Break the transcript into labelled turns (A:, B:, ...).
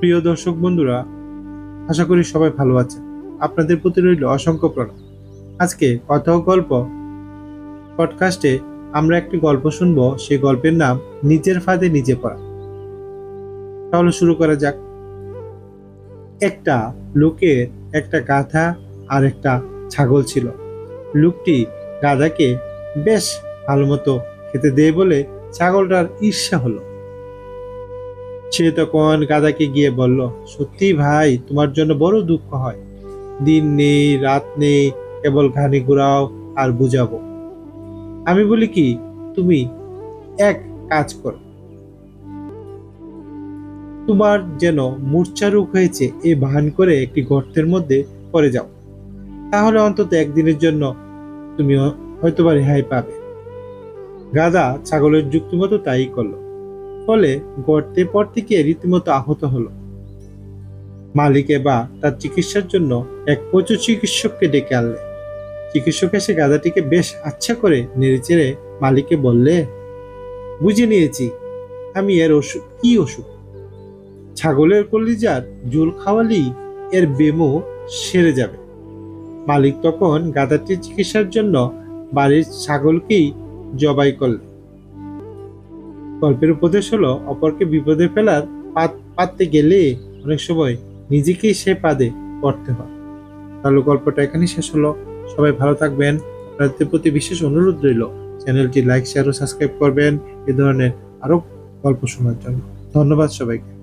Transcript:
A: প্রিয় দর্শক বন্ধুরা, আশা করি সবাই ভালো আছেন। আপনাদের প্রতি রইল অসংখ্য প্রণাম। আজকে কথা গল্প পডকাস্টে আমরা একটি গল্প শুনব। সেই গল্পের নাম, নিজের ফাঁদে নিজে পড়া তাহলে শুরু করা যাক। একটা লোকের একটা গাধা আর একটা ছাগল ছিল। লোকটি গাধাকে বেশ ভালো মতো খেতে দেয় বলে ছাগলটার ঈর্ষা হলো। সে তখন গাদাকে গিয়ে বলল, সত্যি ভাই, তোমার জন্য বড় দুঃখ হয়। দিন নেই, রাত নেই, কেবল ঘানি ঘুরাও আর বুঝাবো। আমি বলি কি, তুমি এক কাজ করো। তোমার যেন মূর্ছা রোগ হয়েছে, এ ভান করে একটি গর্তের মধ্যে পড়ে যাও। তাহলে অন্তত একদিনের জন্য তুমি হয়তোবা রেহাই পাবে। গাদা ছাগলের যুক্তি মতো তাই করল। ফলে গর্তে পড়তে রীতিমতো আহত হলো। মালিক এবার তার চিকিৎসার জন্য এক পশু চিকিৎসককে ডেকে আনলে। চিকিৎসক এসে গাধাটিকে বেশ আচ্ছা করে নেড়েচেড়ে মালিককে বললে, বুঝে নিয়েছি, আমি এর ওষুধ, কি ওষুধ? ছাগলের কলিজার জুল খাওয়ালেই এর বেমো সেরে যাবে। মালিক তখন গাধাটির চিকিৎসার জন্য বাড়ির ছাগলকেই জবাই করলেন। গল্পের উপদেশ হলো, অপরকে বিপদে ফেলার পাত, পাততে গেলে অনেক সময় নিজেকেই সে পাদে পড়তে হয়। তাহলে গল্পটা এখানেই শেষ হলো। সবাই ভালো থাকবেন। আপনাদের প্রতি বিশেষ অনুরোধ রইল, চ্যানেলটি লাইক শেয়ার ও সাবস্ক্রাইব করবেন। এ ধরনের আরও গল্প শোনার জন্য। ধন্যবাদ সবাইকে।